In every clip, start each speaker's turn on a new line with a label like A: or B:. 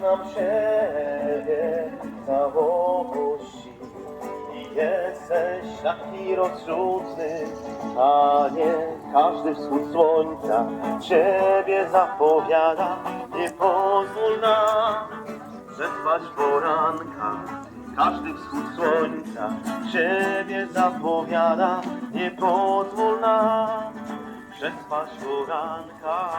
A: nam siebie w całości i jesteś taki rozrzutny, a nie każdy wschód słońca Ciebie zapowiada. Nie pozwól nam przetrwać poranka, każdy wschód słońca Ciebie zapowiada. Nie pozwól nam przetrwać poranka.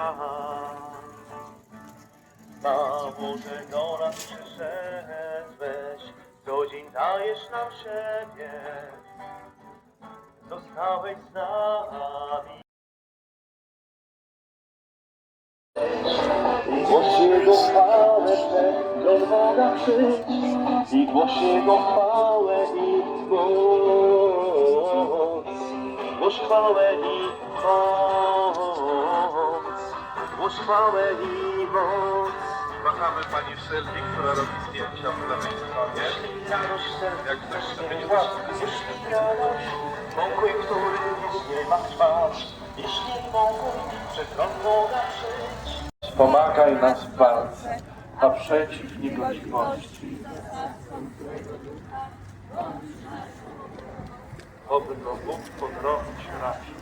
A: Mało, że do nas przyszedłeś, co dzień dajesz nam siebie, zostałeś z nami. Głoś Jego chwałę przed do Boga przyjdź, i głoś Jego chwałę i moc. Głoś chwałę i moc, głoś chwałę i moc.
B: Kochamy Pani Sylwii, która robi zdjęcia po lewej stronie. Jak chcesz sobie nie
A: pokój, który nie ma trwać, jeśli pokój przed rąk Boga przyjdź.
B: Pomagaj nas w walce, a przeciw niegodziwości. Oby go Bóg podrobić raczył.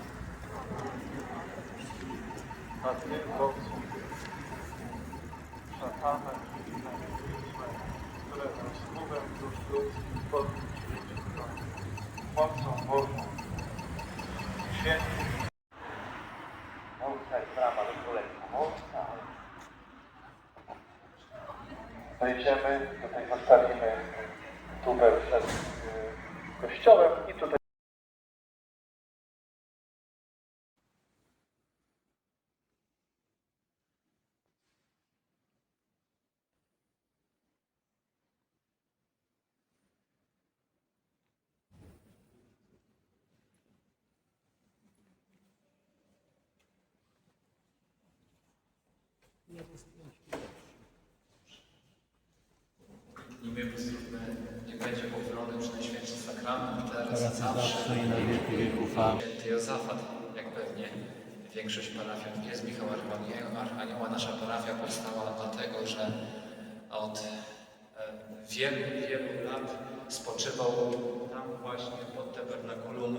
B: A Ty mocą złe, które wpływem dusz ludzkich podbić wiecznego. Mocą Bożą, świętym
A: Mąca jest brama do królestwa, mąca.
B: Wejdziemy, tutaj postawimy tubę przed y, kościołem i tutaj
C: Imię Bóstwne, niech będzie pochwalony przy Najświętszy Sakrament, teraz,
D: teraz
C: zawsze.
D: i na wieki wieków.
C: Święty Jozafat, jak pewnie większość parafian z Michała Archanioła, Archanioła, nasza parafia powstała dlatego, że od e, wielu, wielu lat spoczywał tam właśnie pod tabernakulum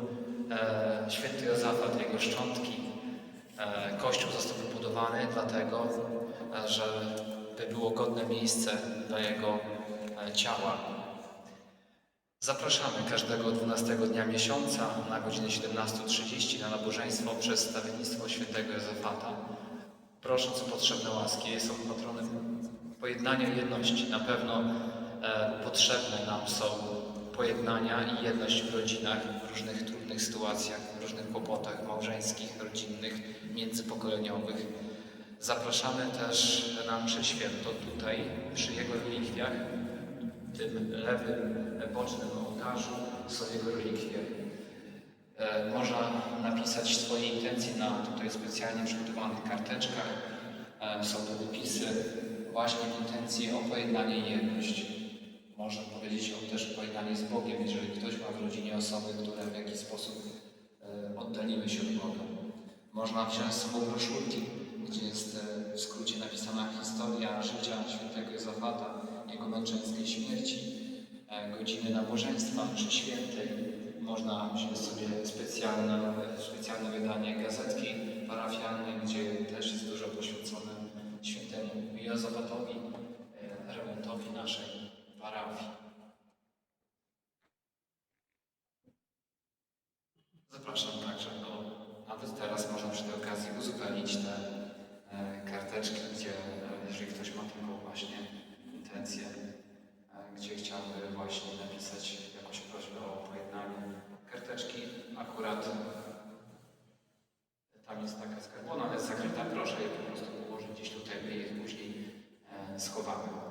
C: e, święty Jozafat, jego szczątki. E, Kościół został wybudowany dlatego, e, że by było godne miejsce dla jego e, ciała. Zapraszamy każdego 12 dnia miesiąca na godzinę 17.30 na nabożeństwo przez stawiennictwo świętego Józefata. Prosząc o potrzebne łaski, jest on patronem pojednania i jedności. Na pewno e, potrzebne nam są pojednania i jedność w rodzinach, w różnych trudnych sytuacjach, w różnych kłopotach małżeńskich, rodzinnych, międzypokoleniowych. Zapraszamy też na mszę święto tutaj, przy jego relikwiach, w tym lewym bocznym ołtarzu są jego relikwie. E, Można napisać swoje intencje na tutaj specjalnie przygotowanych karteczkach. E, Są to wypisy właśnie w intencji o pojednanie i jedność. Można powiedzieć o też pojednanie z Bogiem, jeżeli ktoś ma w rodzinie osoby, które w jakiś sposób e, oddaliły się od Boga. Można wziąć z sobą broszurki, gdzie jest e, w skrócie napisana historia życia świętego Józefata, jego męczeńskiej śmierci, e, godziny nabożeństwa mszy świętej. Można wziąć sobie specjalne, specjalne wydanie gazetki parafialnej, gdzie też jest dużo poświęcone świętemu Józefatowi, e, remontowi naszej parafii. Zapraszam także do, nawet teraz można przy tej okazji uzupełnić te e, karteczki, gdzie e, jeżeli ktoś ma taką właśnie intencję, e, gdzie chciałby właśnie napisać jakąś prośbę o pojednanie. Karteczki akurat tam jest taka skarbona, ale jest zakryta, proszę je po prostu położyć gdzieś tutaj, my je później e, schowamy.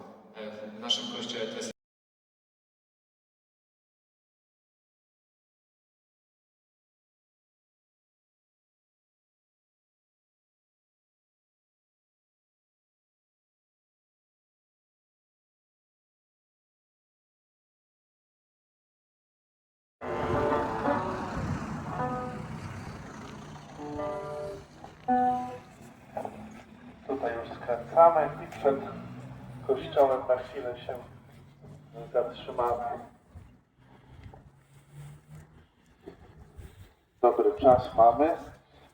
B: Tutaj już skręcamy i przed kościołem na chwilę się zatrzymamy. Dobry czas mamy,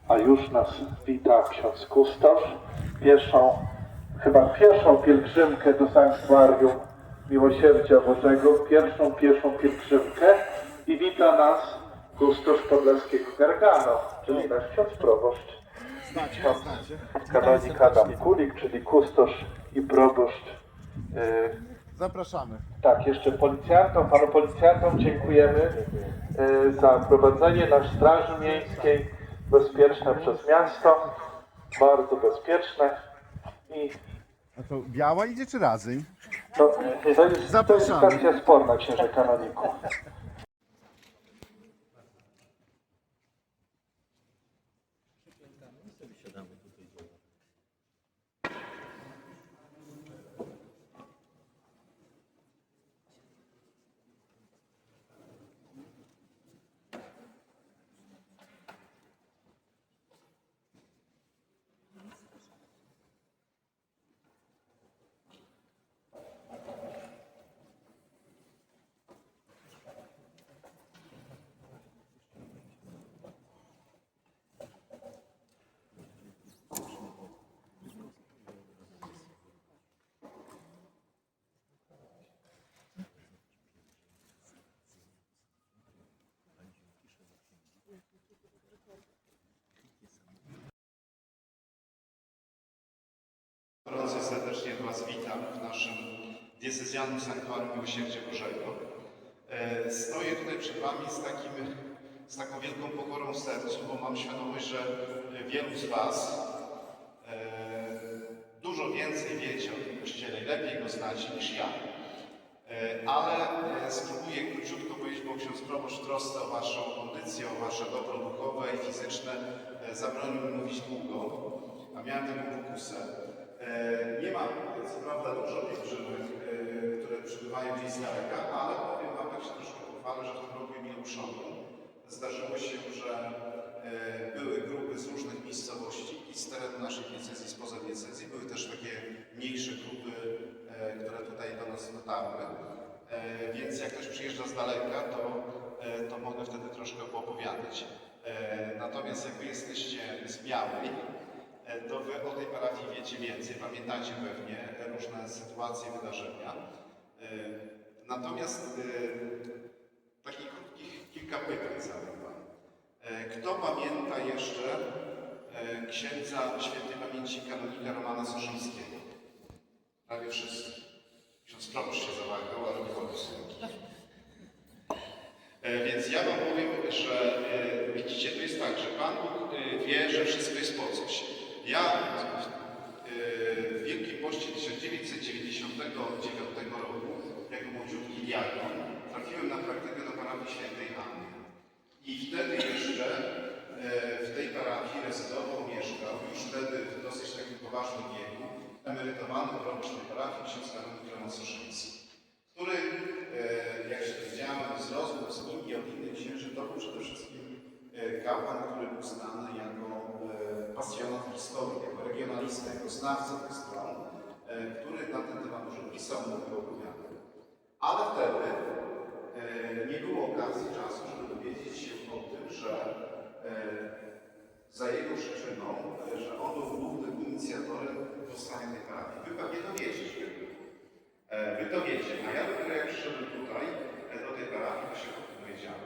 B: a już nas wita ksiądz Kustosz. Pierwszą, chyba pierwszą pielgrzymkę do sanktuarium Miłosierdzia Bożego, pierwszą, pierwszą pielgrzymkę i wita nas Kustosz Podleskiego Gargano, czyli nasz ksiądz proboszcz. Kanonik Adam Kulik, czyli kustosz i proboszcz. Yy,
E: Zapraszamy.
B: tak, jeszcze policjantom, panu policjantom dziękujemy y, za prowadzenie na Straży Miejskiej bezpieczne przez miasto, bardzo bezpieczne i
E: A to biała idzie czy razem?
B: to, to, jest, to jest
E: Zapraszamy.
B: kwestia sporna, księże kanoniku.
F: Gorąco serdecznie Was witam w naszym diecezjalnym sanktuarium Miłosierdzia Bożego. E, Stoję tutaj przed Wami z, takim, z taką wielką pokorą w sercu, bo mam świadomość, że wielu z Was e, dużo więcej wiecie o tym Kościele i lepiej go znacie niż ja. E, Ale spróbuję króciutko powiedzieć, bo ksiądz proboszcz trosce o Waszą kondycję, o Wasze dobro duchowe i fizyczne zabronił mi mówić długo, a miałem taką pokusę. E, Nie mam co prawda dużo pielgrzymek, e, które przybywają gdzieś z daleka, ale powiem Wam, tak się troszkę pochwalę, że w tym roku Miloszowiu zdarzyło się, że e, były grupy z różnych miejscowości i z terenu naszej diecezji, spoza diecezji. Były też takie mniejsze grupy, które tutaj do nas dotarły. Więc jak ktoś przyjeżdża z daleka, to, to mogę wtedy troszkę poopowiadać. Natomiast jak Wy jesteście z Białej, to Wy o tej parafii wiecie więcej, pamiętacie pewnie różne sytuacje, wydarzenia. E, Natomiast e, takich krótkich kilka pytań zadam Wam. E, Kto pamięta jeszcze księdza świętej pamięci kanonika Romana Soszyńskiego? Prawie wszyscy. Ksiądz proboszcz się zawahał, ale nie Więc ja Wam powiem, że widzicie, to jest tak, że Pan Bóg wie, że wszystko jest po coś. Ja w Wielkim Poście 1999 roku, jako młodziutki diakon, trafiłem na praktykę do parafii świętej Anny. I wtedy jeszcze e, w tej parafii rezydował, mieszkał, już wtedy w dosyć takim poważnym wieku, emerytowany proboszcz tej parafii, ksiądz kanonik Roman Soszyński który, e, jak się dowiedziałem z rozmów z nim i od innych księży, to był przede wszystkim e, kapłan, który był znany jako pasjonat historii, jako regionalista, jako znawca tych stron, e, który na ten temat dużo pisał, mówił, opowiadał. Ale wtedy e, nie było okazji, czasu, żeby dowiedzieć się o tym, że e, za jego przyczyną, że on był głównym inicjatorem powstania tej parafii. Wy pewnie dowiecie się. E, Wy to wiecie, a ja dopiero jak przyszedłem tutaj do tej parafii, to się o tym dowiedziałem.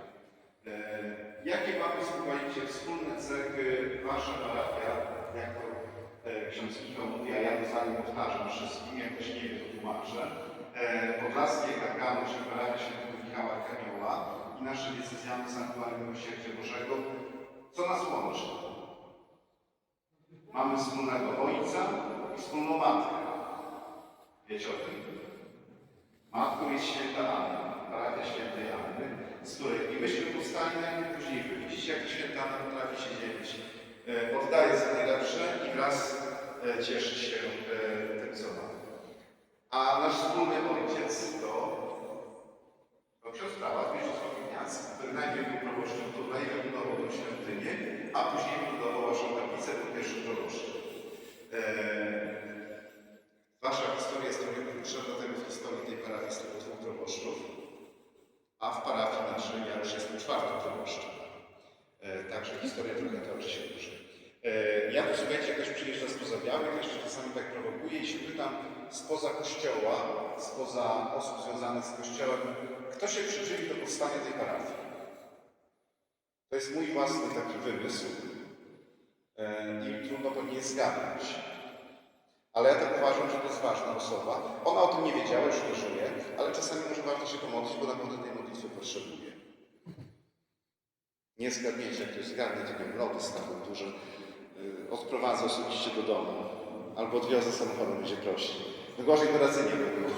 F: Jakie mamy, słuchajcie, wspólne cechy Wasza parafia, jak to e, ksiądz Michał mówi, a ja to za powtarzam wszystkim, jak ktoś nie wie, to tłumaczę. E, Podlaskie Gargano, czyli parafia świętego Michała Arkanioła i nasze diecezjalne sanktuarium Miłosierdzia Bożego. Co nas łączy? Mamy wspólnego Ojca i wspólną Matkę. Wiecie o tym? Matką jest święta Anna, parafia świętej Anny, z której i myśmy powstali najpóźniej. Wy Widzicie, jak święta Anna potrafi się dzielić. E, Oddaje za najlepsze i wraz cieszy się e, tym, co ma. A nasz wspólny ojciec to, ksiądz prawa Mieczysław Ignacy, który najpierw był proboszczem tutaj, wybudował tę świątynię, a później budował waszą kaplicę wicepu pierwszych proboszczów. Eee, Wasza historia jest trochę krótsza, dlatego w historii tej parafii jest tylko dwóch proboszczów, a w parafii naszej ja już jestem czwartym proboszczem. E, Także historia trochę toczy się dłużej. E, Ja tu słuchajcie, ktoś przyjeżdża spoza Białych, jeszcze czasami tak prowokuje i się pytam spoza kościoła, spoza osób związanych z kościołem, kto się przyczynił do powstania tej parafii? To jest mój własny taki wymysł e, i trudno nie zgadnąć. Ale ja tak uważam, że to jest ważna osoba. Ona o tym nie wiedziała, już nie żyje, ale czasami może warto się pomodlić, bo naprawdę tej modlitwy potrzebuje. Nie zgadniecie, jak ktoś zgadnie, to wiem, staną duże, odprowadzę osobiście do domu, albo odwiozę samochodem, będzie prościej. No gorzej radzenia by było.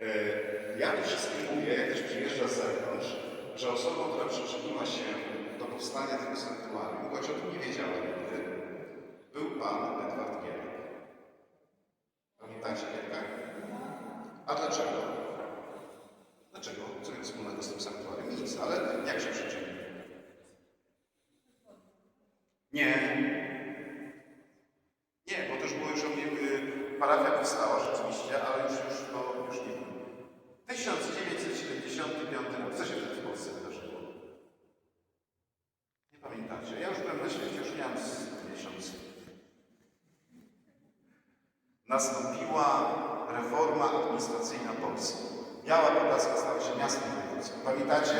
F: Yy, Ja tu wszystkim mówię, jak ktoś przyjeżdża z zewnątrz, że osobą, która przyczyniła się do powstania tego sanktuarium, choć o tym nie wiedziała nigdy, był pan Edward Gierek. Pamiętacie Gierka? A dlaczego? Dlaczego? Co jest wspólnego z tym sanktuarium? Nic, ale jak się przyczynił? Nie. Nie, bo to już było już o mnie, y, parafia powstała rzeczywiście, ale już, już, no, już nie było. 1975 rok. Co się wtedy w Polsce wydarzyło? Nie pamiętacie. Ja już byłem na świecie, już miałem z miesiąc. Nastąpiła reforma administracyjna Polski. Biała Podlaska stała się miastem wojewódzkim. Pamiętacie?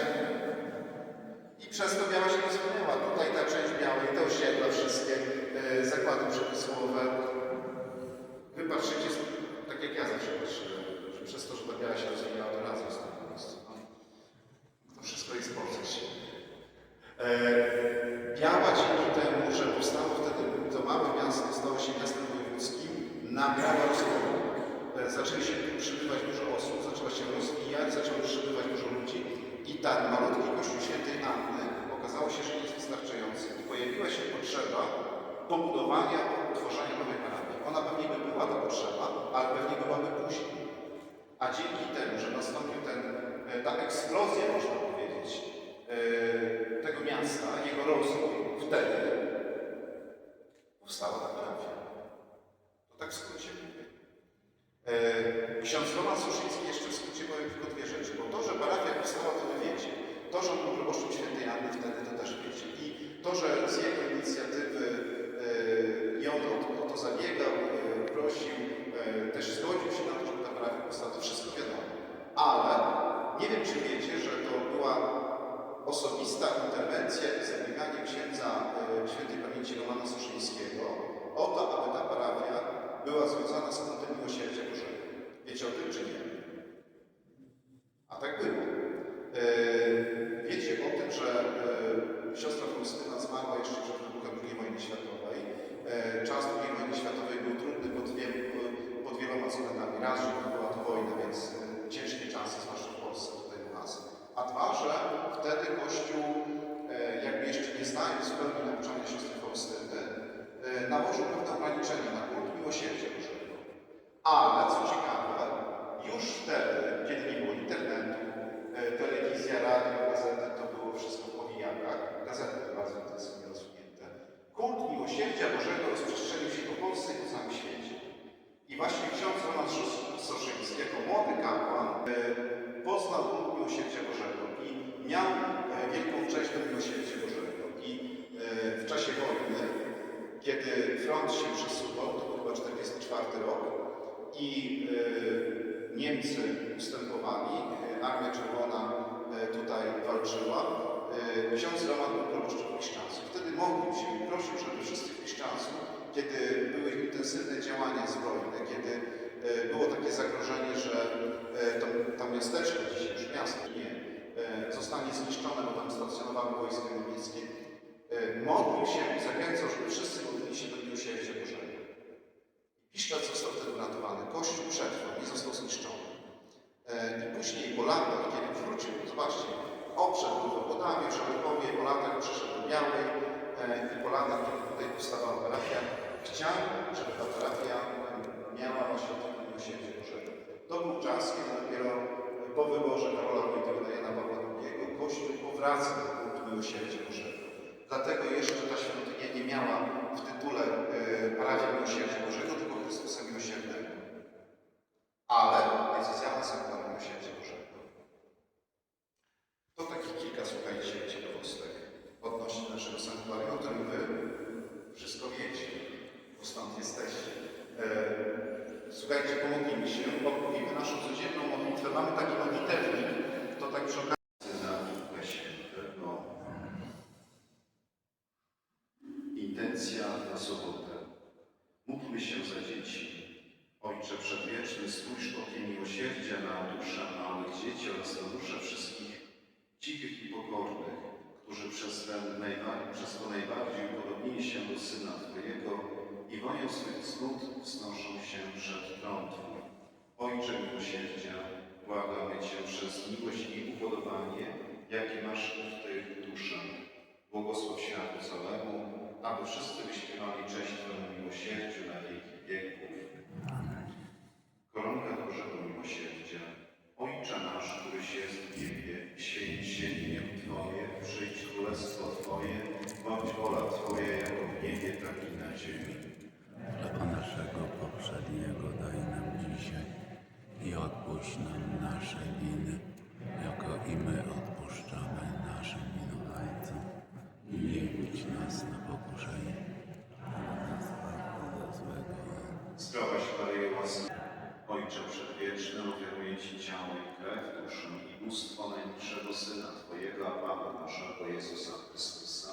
F: I przez to Biała się rozwinęła. Tutaj ta część Białej, te osiedla wszystkie, e, zakłady przemysłowe. Wy patrzycie, tak jak ja zawsze patrzyłem, że przez to, że ta Biała się rozwijała, to razem z tym prostu. No. To wszystko jest po coś. E, Biała dzięki temu, że powstało wtedy to małe miasto, stało się miastem wojewódzkim, nabrała rozwoju. Zaczęli się przybywać dużo osób, zaczęła się rozwijać, zaczęło przybywać dużo ludzi i ten malutki kościół świętej Anny okazało się, że nie jest wystarczający. I pojawiła się potrzeba pobudowania, utworzenia nowej parafii. Ona pewnie by była ta potrzeba, ale pewnie byłaby później. A dzięki temu, że nastąpił ten, e, ta eksplozja, można powiedzieć, e, tego miasta, jego rozwój, wtedy powstała ta parafia. To tak w skrócie mówię. E, Ksiądz Roman Suszyński jeszcze w skrócie powiem tylko dwie rzeczy, bo to, że parafia powstała, to wy wiecie. To, że on był proboszczem świętej Anny wtedy, to też wiecie. I to, że z jego inicjatywy e, on o, to zabiegał, e, prosił, też zgodził się na to, żeby ta parafia powstała, to wszystko wiadomo. Ale nie wiem, czy wiecie, że to była osobista interwencja i zabieganie księdza świętej pamięci Romana Suszyńskiego o to, aby ta parafia była związana z kątem miłosierdzia Bożego. Wiecie o tym, czy nie? A tak było. E, Wiecie o tym, że e, siostra Faustyna zmarła jeszcze przed wybuchem II wojny światowej. E, Czas II wojny światowej był trudny pod, wiel, pod wieloma względami. Raz, że była to wojna, więc e, ciężkie czasy, zwłaszcza w Polsce, tutaj u nas. A dwa, że wtedy Kościół, e, jakby jeszcze nie znając w pełni nauczania siostry Faustyny, e, nałożył pewne ograniczenia na kult miłosierdzia Bożego. Ale co ciekawe, już wtedy, kiedy nie było internetu, e, telewizja, radio, gazety, to było wszystko w powijakach, gazety bardzo intensywnie rozwinięte, kult miłosierdzia Bożego rozprzestrzenił się po Polsce i po całym świecie. I właśnie ksiądz Roman Soszyński, jako młody kapłan, e, poznał kult miłosierdzia Bożego i miał e, wielką cześć do miłosierdzia Bożego. I e, w czasie wojny, front się przesuwał, to chyba 44 rok, i e, Niemcy ustępowali, e, Armia Czerwona e, tutaj walczyła, ksiądz Roman był proboszczem Piszczanцów. Wtedy modlił się i prosił, żeby wszyscy Piszczanцów, kiedy były intensywne działania zbrojne, kiedy było takie zagrożenie, że to, to miasteczko, dzisiaj już miasto, nie, zostanie zniszczone, bo tam stacjonowały wojska niemieckie, modlił się i zachęcał, żeby wszyscy modlili się do miłosierdzia Bożego. Piszczat został wtedy uratowany. Kościół przetrwał, nie został zniszczony. E, I później po latach, kiedy wrócił, zobaczcie, odszedł do Podawie, w Szeregowie, po latach przyszedł do Białej e, i po latach, kiedy tutaj powstawała parafia, chciał, żeby ta parafia miała właśnie to miłosierdzie Bożego. To był czas, kiedy dopiero po wyborze Karola Wojtyły na Jana Pawła II Kościół powraca do miłosierdzia Bożego. Dlatego jeszcze ta świątynia nie miała w tytule y, Parafia Miłosierdzia Bożego, tylko Chrystusa Miłosiernego. Ale diecezjalne sanktuarium Miłosierdzia Bożego. To takich kilka, słuchajcie, ciekawostek odnośnie naszego sanktuarium, o którym wy wszystko wiecie, bo stąd jesteście. E, słuchajcie, pomodlimy się, odmówimy naszą codzienną modlitwę. Mamy taki modlitewnik, to tak przy okazji na Ducha Świętego. Intencja na sobotę. Módlmy się za dzieci. Ojcze Przedwieczny, spójrz okiem miłosierdzia na dusze małych dzieci oraz na dusze wszystkich cichych i pokornych, którzy przez, ten najba- przez to najbardziej upodobnili się do Syna Twojego woją swych cnót wznoszą się przed tron Twój. Ojcze miłosierdzia, błagamy Cię przez miłość i upodobanie, jakie masz w tych duszę. Błogosław światu całemu, aby wszyscy wyśpiewali cześć Twojemu miłosierdziu na wieki wieków. Koronka Bożego Miłosierdzia. Ojcze nasz, któryś jest w niebie, święć się imię Twoje, przyjdź królestwo Twoje, bądź wola Twoja jako w niebie, tak i na ziemi.
D: Chleba naszego poprzedniego daj nam dzisiaj i odpuść nam nasze winy, jako i my odpuszczamy naszym winowajcom. Nie wódź nas na pokuszenie, ale nas ode złego.
F: Zdrowaś Maryjo, łaski. Ojcze Przedwieczny, ofiaruję Ci ciało i krew, duszę i bóstwo najmilszego Syna Twojego, a Pana naszego Jezusa Chrystusa,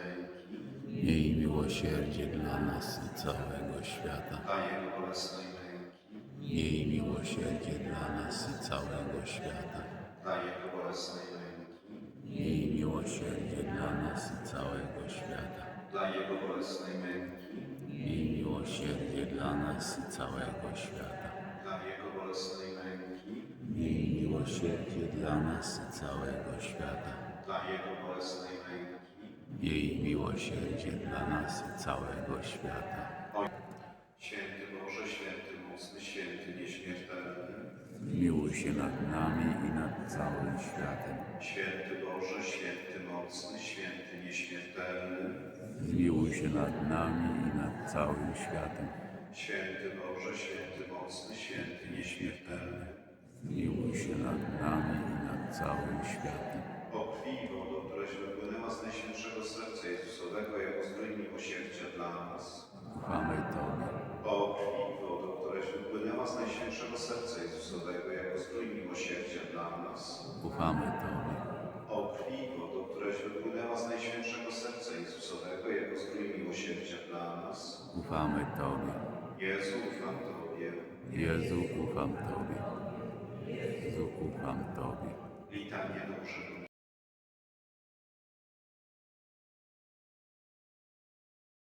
D: Miej miłosierdzie dla nas i całego świata. Miej miłosierdzie dla nas i całego świata. Miej miłosierdzie dla nas i całego świata. Miej miłosierdzie dla nas i całego świata. Miej miłosierdzie dla nas i całego świata.
F: dla Jego bolesnej męki.
D: Miej miłosierdzie dla nas i całego świata.
F: Święty Boże, święty mocny, święty nieśmiertelny,
D: Miłuj się nad nami i nad całym światem.
F: święty Boże, święty mocny, święty nieśmiertelny,
D: Zmiłuj się nad nami i nad całym światem.
F: święty Boże, święty mocny, święty nieśmiertelny.
D: Zmiłuj się nad nami i nad całym światem.
F: O krwi i wodo, któraś wypłynęła z Najświętszego Jezusowego jako zdrój miłosierdzia dla nas.
D: Ufamy Tobie.
F: O krwi i wodo, któraś wypłynęła z Najświętszego Serca Jezusowego jako zdrój miłosierdzia dla nas.
D: Ufamy Tobie.
F: O krwi i wodo, któraś wypłynęła z Najświętszego Serca Jezusowego jako zdrój miłosierdzia dla nas.
D: Ufamy Tobie.
F: Jezu, ufam Tobie.
D: Jezu, ufam Tobie. Jezu, ufam Tobie.
F: Litania do Bożego